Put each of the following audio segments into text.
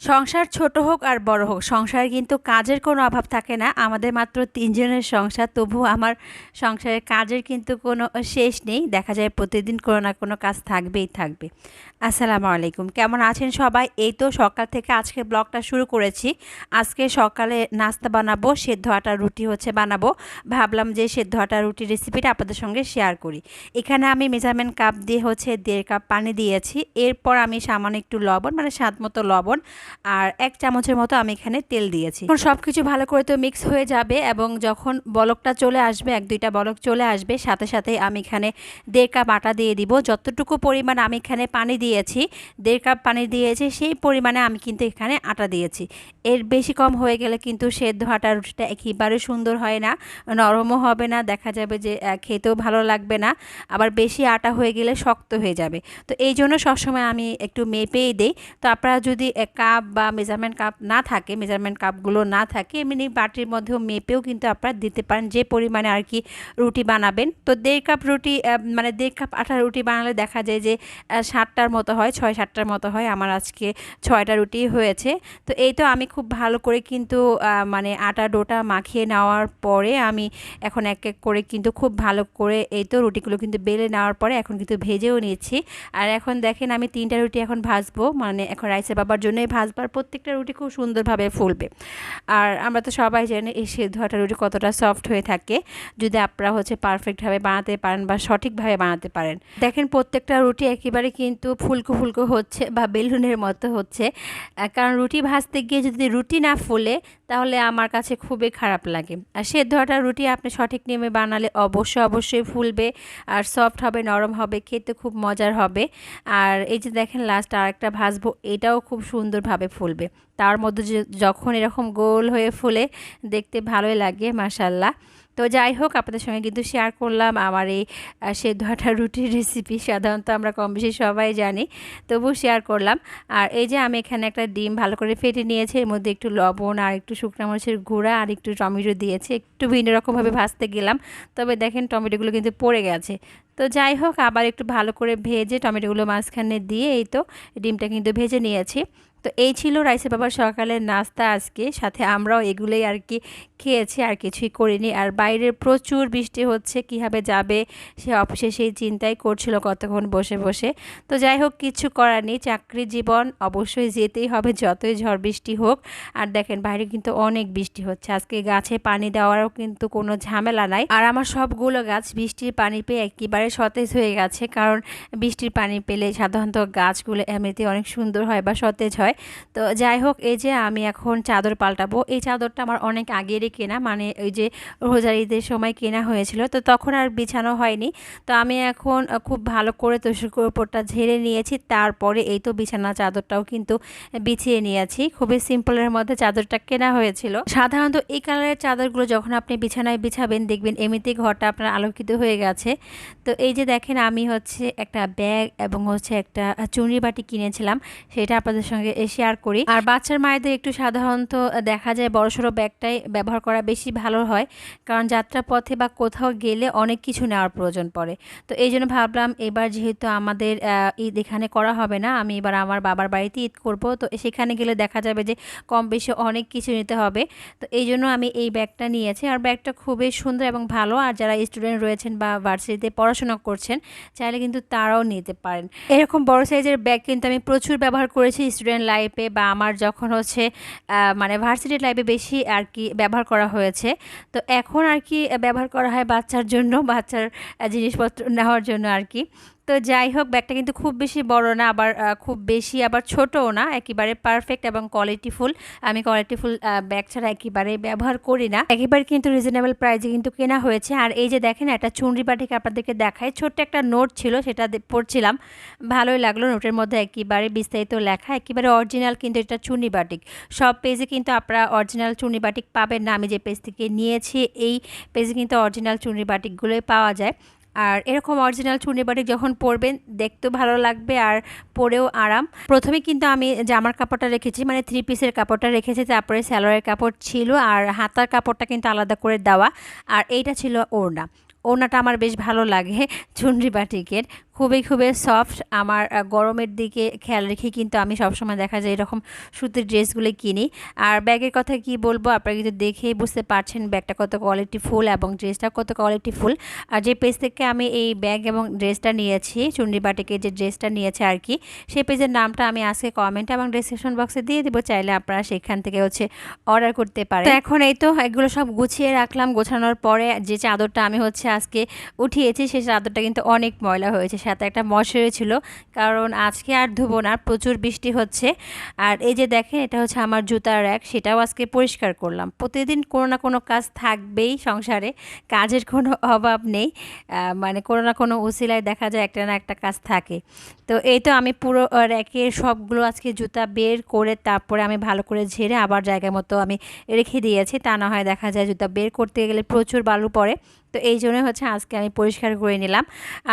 সংসার ছোট হোক আর বড় হোক, সংসারে কিন্তু কাজের কোনো অভাব থাকে না। আমাদের মাত্র তিনজনের সংসার, তবু আমার সংসারের কাজের কিন্তু কোনো শেষ নেই। দেখা যায় প্রতিদিন কোনো না কোনো কাজ থাকবেই থাকবে। আসসালামু আলাইকুম। কেমন আছেন সবাই? এই তো সকাল থেকে আজকে ব্লগটা শুরু করেছি। আজকে সকালে নাস্তা বানাবো, সেদ্ধ আটা রুটি হচ্ছে বানাবো। ভাবলাম যে সেদ্ধ আটা রুটি রেসিপিটা আপনাদের সঙ্গে শেয়ার করি। এখানে আমি মেজারমেন্ট কাপ দিয়ে হচ্ছে দেড় কাপ পানি দিয়েছি। এরপর আমি সামান্য একটু লবণ মানে স্বাদ মতো লবণ আর এক চামচের মতো আমি এখানে তেল দিয়েছি। এখন সব কিছু ভালো করে তো মিক্স হয়ে যাবে এবং যখন বলকটা চলে আসবে, এক দুইটা বলক চলে আসবে, সাথে সাথে আমি এখানে দেড় কাপ আটা দিয়ে দিব। যতটুকু পরিমাণ আমি এখানে পানি দিয়েছি, দেড় কাপ পানি দিয়েছি, সেই পরিমাণে আমি কিন্তু এখানে আটা দিয়েছি। এর বেশি কম হয়ে গেলে কিন্তু সেদ্ধ আটা রুটিটা একেবারে সুন্দর হয় না, নরমও হবে না, দেখা যাবে যে খেতেও ভালো লাগবে না। আবার বেশি আটা হয়ে গেলে শক্ত হয়ে যাবে। তো এই জন্য সবসময় আমি একটু মেপেই দিই। তো আপনারা যদি কাপ বা মেজারমেন্ট কাপ না থাকে মেজারমেন্ট কাপগুলো না থাকে, এমনি বাটির মধ্যেও মেপেও কিন্তু আপনারা দিতে পারেন, যে পরিমাণে আর কি রুটি বানাবেন। তো দেড় কাপ রুটি মানে দেড় কাপ আটা রুটি বানালে দেখা যায় যে সাতটার মতো হয়, ছয় সাতটার মতো হয়, আমার আজকে ছয়টা রুটি হয়েছে। তো এই তো আমি খুব ভালো করে কিন্তু মানে আটা ডোটা মাখিয়ে নেওয়ার পরে আমি এখন এক এক করে কিন্তু খুব ভালো করে এই তো রুটিগুলো কিন্তু বেলে নেওয়ার পরে এখন কিন্তু ভেজেও নিচ্ছি। আর এখন দেখেন আমি তিনটা রুটি এখন ভাজবো মানে এখন রাইসের বাবার জন্যই ভাজবার প্রত্যেকটা রুটি খুব সুন্দরভাবে ফুলবে। আর আমরা তো সবাই জানি এই সেদ্ধ আটা রুটি কতটা সফট হয়ে থাকে। যদি আপনারা হচ্ছে পারফেক্টভাবে বানাতে পারেন বা সঠিকভাবে বানাতে পারেন। দেখেন প্রত্যেকটা রুটি একেবারে কিন্তু ফুলকো ফুলকো হচ্ছে বা বেলুনের মতো হচ্ছে। কারণ রুটি ভাজতে গিয়ে যদি রুটি না ফুলে, তাহলে আমার কাছে খুবই খারাপ লাগে। আর সেদ্ধ রুটি আপনি সঠিক নিয়মে বানালে অবশ্যই অবশ্যই ফুলবে। আর সফট হবে, নরম হবে, খেতে খুব মজার হবে। আর এই যে দেখেন লাস্ট আরেকটা ভাজবো, এটাও খুব সুন্দরভাবে ফুলবে। তার মধ্যে যখন এরকম গোল হয়ে ফুলে, দেখতে ভালোই লাগে মাসাল্লাহ তো যাই হোক, আপনাদের সঙ্গে কিন্তু শেয়ার করলাম আমার এই সেদ্ধ আটা রুটির রেসিপি সাধারণত আমরা কম বেশি সবাই জানি তবু শেয়ার করলাম। আর এই যে আমি এখানে একটা ডিম ভালো করে ফেটে নিয়েছি, এর মধ্যে একটু লবণ আর একটু শুকনো মরিচের গুঁড়া আর একটু টমেটো দিয়েছি। একটু ভিন্ন রকমভাবে ভাজতে গেলাম, তবে দেখেন টমেটোগুলো কিন্তু পড়ে গেছে। তো যাই হোক, আবার একটু ভালো করে ভেজে টমেটোগুলো মাঝখানে দিয়ে এই তো ডিমটা কিন্তু ভেজে নিয়েছি। তো এই ছিল রাইসে বাবার সকালের নাস্তা আজকে। সাথে আমরাও এগুলোই আর কি খেয়েছি, আর কিছুই করিনি। আর বাইরে প্রচুর বৃষ্টি হচ্ছে, কীভাবে যাবে সে অফিসে সেই চিন্তাই করছিল কতক্ষণ বসে বসে। তো যাই হোক, কিছু করার নেই, চাকরি জীবন অবশ্যই যেতেই হবে, যতই ঝড় বৃষ্টি হোক। আর দেখেন, বাইরে কিন্তু অনেক বৃষ্টি হচ্ছে। আজকে গাছে পানি দেওয়ারও কিন্তু কোনো ঝামেলা নাই। আর আমার সবগুলো গাছ বৃষ্টির পানি পেয়ে একেবারে সতেজ হয়ে গেছে। কারণ বৃষ্টির পানি পেলে সাধারণত গাছগুলো এমনিতে অনেক সুন্দর হয় বা সতেজ হয়। তো যাই হোক, এই যে আমি এখন চাদর পাল্টাবো। এই চাদরটা আমার অনেক আগেরই কেনা মানে ওই যে রোজার ঈদের সময় কেনা হয়েছিল। তো তখন আর বিছানো হয়নি। তো আমি এখন খুব ভালো করে তোষক উপরটা ঝেড়ে নিয়েছি। তারপরে এই তো বিছানা চাদরটাও কিন্তু বিছিয়ে নিয়েছি। খুবই সিম্পলের মধ্যে চাদরটা কেনা হয়েছিল। সাধারণত এই কালারের চাদরগুলো যখন আপনি বিছানায় বিছাবেন, দেখবেন এমনিতেই ঘরটা আপনার আলোকিত হয়ে গেছে। তো এই যে দেখেন, আমি হচ্ছে একটা ব্যাগ এবং হচ্ছে একটা চুনরি বাটি কিনেছিলাম। সেটা আপনাদের সঙ্গে শেয়ার করি। আর বাচ্চার মায়েদের একটু সাধারণত দেখা যায় বড়সড় ব্যাগটাই ব্যবহার করা বেশি ভালো হয়। কারণ যাত্রা পথে বা কোথাও গেলে অনেক কিছু নেওয়ার প্রয়োজন পড়ে। তো এই জন্য ভাবলাম এবার যেহেতু আমাদের ঈদ এখানে করা হবে না, আমি এবার আমার বাবার বাড়িতে ঈদ করব। তো সেখানে গেলে দেখা যাবে যে কম বেশি অনেক কিছু নিতে হবে। তো এই জন্য আমি এই ব্যাগটা নিয়েছি। আর ব্যাগটা খুবই সুন্দর এবং ভালো। আর যারা স্টুডেন্ট রয়েছেন বা ভার্সিটিতে পড়াশোনা করছেন, চাইলে কিন্তু তারাও নিতে পারেন। এরকম বড় সাইজের ব্যাগ কিন্তু আমি প্রচুর ব্যবহার করেছি স্টুডেন্ট লাইফে বা আমার যখন হচ্ছে মানে ভার্সিটি লাইফে বেশি আর কি ব্যবহার করা হয়েছে। তো এখন আর কি ব্যবহার করা হয় বাচ্চার জন্য, বাচ্চার জিনিসপত্র নেওয়ার জন্য আর কি। তো যাই হোক, ব্যাগটা কিন্তু খুব বেশি বড় না, আবার খুব বেশি আবার ছোটও না, একেবারে পারফেক্ট এবং কোয়ালিটিফুল আমি কোয়ালিটিফুল ব্যাগ ছাড়া একেবারে ব্যবহার করি না। একেবারে কিন্তু রিজনেবল প্রাইসে কিন্তু কেনা হয়েছে। আর এই যে দেখেন, একটা চুনরি বাটিকে আপনাদেরকে দেখায় ছোট্ট একটা নোট ছিল, সেটা পড়ছিলাম। ভালোই লাগল নোটের মধ্যে একেবারে বিস্তারিত লেখা। একেবারে অরিজিনাল কিন্তু এটা চুনি বাটিক সব পেজে কিন্তু আপনারা অরিজিনাল চুনি বাটিক পাবেন না। আমি যে পেজ থেকে নিয়েছি, এই পেজে কিন্তু অরিজিনাল চুনি বাটিকগুলোই পাওয়া যায়। আর এরকম অরিজিনাল চুনি বাটিক যখন পরবেন দেখতেও ভালো লাগবে আর পরেও আরাম। প্রথমে কিন্তু আমি জামার কাপড়টা রেখেছি মানে থ্রি পিসের কাপড়টা রেখেছি, তারপরে স্যালোয়ারের কাপড় ছিল আর হাতার কাপড়টা কিন্তু আলাদা করে দেওয়া। আর এইটা ছিল ওড়না। ওড়নাটা আমার বেশ ভালো লাগে চুনরি বাটিকের। খুবই খুবই সফট আমার গরমের দিকে খেয়াল রেখে কিন্তু আমি সবসময় দেখা যায় এরকম সুতির ড্রেসগুলো কিনি। আর ব্যাগের কথা কি বলব? আপনারা কিন্তু দেখেই বুঝতে পারছেন ব্যাগটা কত কোয়ালিটি ফুল এবং ড্রেসটা কত কোয়ালিটি ফুল। আর যে পেজ থেকে আমি এই ব্যাগ এবং ড্রেসটা নিয়েছি, চুন্ডি বাটিকে যে ড্রেসটা নিয়েছে আর কি, সেই পেজের নামটা আমি আজকে কমেন্ট এবং ডিসক্রিপশন বক্সে দিয়ে দেবো। চাইলে আপনারা সেখান থেকে হচ্ছে অর্ডার করতে পারেন। তো এখন এই তো এগুলো সব গুছিয়ে রাখলাম। গোছানোর পরে যে চাদরটা আমি হচ্ছে আজকে উঠিয়েছি, সেই চাদরটা কিন্তু অনেক ময়লা হয়েছে। সাথে একটা মশারি ছিল। কারণ আজকে আর ধুবো না প্রচুর বৃষ্টি হচ্ছে। আর এই যে দেখেন, এটা হচ্ছে আমার জুতার র্যাক, সেটাও আজকে পরিষ্কার করলাম। প্রতিদিন কোনো না কোনো কাজ থাকবেই সংসারে, কাজের কোনো অভাব নেই। মানে কোনো না কোনো উসিলায় দেখা যায় একটা না একটা কাজ থাকে। তো এই তো আমি পুরো র্যাকের সবগুলো আজকে জুতা বের করে তারপরে আমি ভালো করে ঝেড়ে আবার জায়গা মতো আমি রেখে দিয়েছি। তা না হয় দেখা যায় জুতা বের করতে গেলে প্রচুর বালু পড়ে। তো এই জন্যই হচ্ছে আজকে আমি পরিষ্কার করে নিলাম।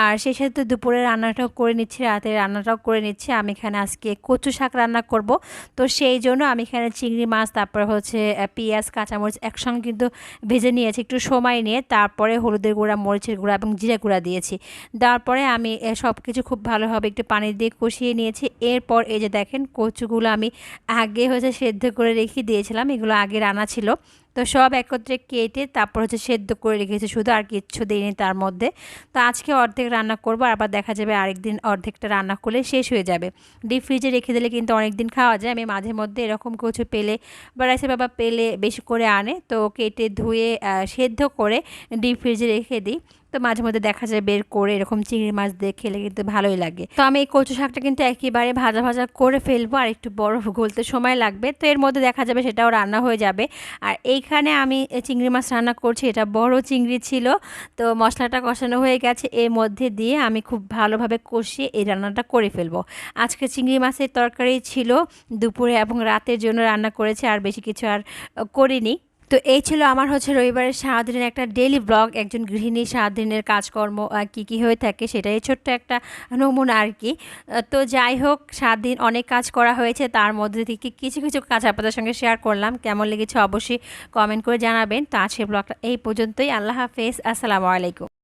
আর সেই সাথে দুপুরে রান্নাটাও করে নিচ্ছি, রাতে রান্নাটাও করে নিচ্ছি। আমি এখানে আজকে কচু শাক রান্না করব। তো সেই জন্য আমি এখানে চিংড়ি মাছ, তারপর হচ্ছে পেঁয়াজ, কাঁচামরিচ একসঙ্গে কিন্তু ভেজে নিয়েছি। একটু সময় নিয়ে তারপরে হলুদের গুঁড়া, মরিচের গুঁড়া এবং জিরা গুঁড়া দিয়েছি। দেওয়ার পরে আমি সব কিছু খুব ভালোভাবে একটু পানি দিয়ে কষিয়ে নিয়েছি। এরপর এই যে দেখেন কচুগুলো আমি আগে হচ্ছে সেদ্ধ করে রেখে দিয়েছিলাম। এগুলো আগে রান্না ছিল। তো সব একত্রে কেটে তারপর হচ্ছে সেদ্ধ করে রেখেছি, শুধু আর কিচ্ছু দিইনি তার মধ্যে। তো আজকে অর্ধেক রান্না করব আবার দেখা যাবে আরেকদিন অর্ধেকটা রান্না করলে শেষ হয়ে যাবে। ডিপ ফ্রিজে রেখে দিলে কিন্তু অনেক দিন খাওয়া যায়। আমি মাঝে মধ্যে এরকম কিছু পেলে, বা রাইসে বাবা পেলে বেশি করে আনে, তো কেটে ধুয়ে সেদ্ধ করে ডিপ ফ্রিজে রেখে দিই। তো মাঝে মধ্যে দেখা যায় বের করে এরকম চিংড়ি মাছ দিয়ে খেলে কিন্তু ভালোই লাগে। তো আমি এই কচু শাকটা কিন্তু একেবারে ভাজা ভাজা করে ফেলব আর একটু বরফ গলতে সময় লাগবে। তো এর মধ্যে দেখা যাবে সেটাও রান্না হয়ে যাবে। আর এইখানে আমি চিংড়ি মাছ রান্না করছি, এটা বড় চিংড়ি ছিল। তো মশলাটা কষানো হয়ে গেছে, এর মধ্যে দিয়ে আমি খুব ভালোভাবে কষিয়ে এই রান্নাটা করে ফেলব। আজকে চিংড়ি মাছের তরকারি ছিল, দুপুরে এবং রাতের জন্য রান্না করেছি, আর বেশি কিছু আর করিনি। তো এই ছিল আমার হচ্ছে রবিবারের সারাদিনের একটা ডেলি ব্লগ একজন গৃহিণী সারাদিনের কাজকর্ম কি কি হয়ে থাকে সেটাই ছোট্ট একটা নমুনা আর কি। তো যাই হোক, সারাদিন অনেক কাজ করা হয়েছে, তার মধ্যে থেকে কিছু কিছু কাজ আপনাদের সঙ্গে শেয়ার করলাম। কেমন লেগেছে অবশ্যই কমেন্ট করে জানাবেন। তো আজকের ব্লগটা এই পর্যন্তই। আল্লাহ হাফেজ। আসসালামু আলাইকুম।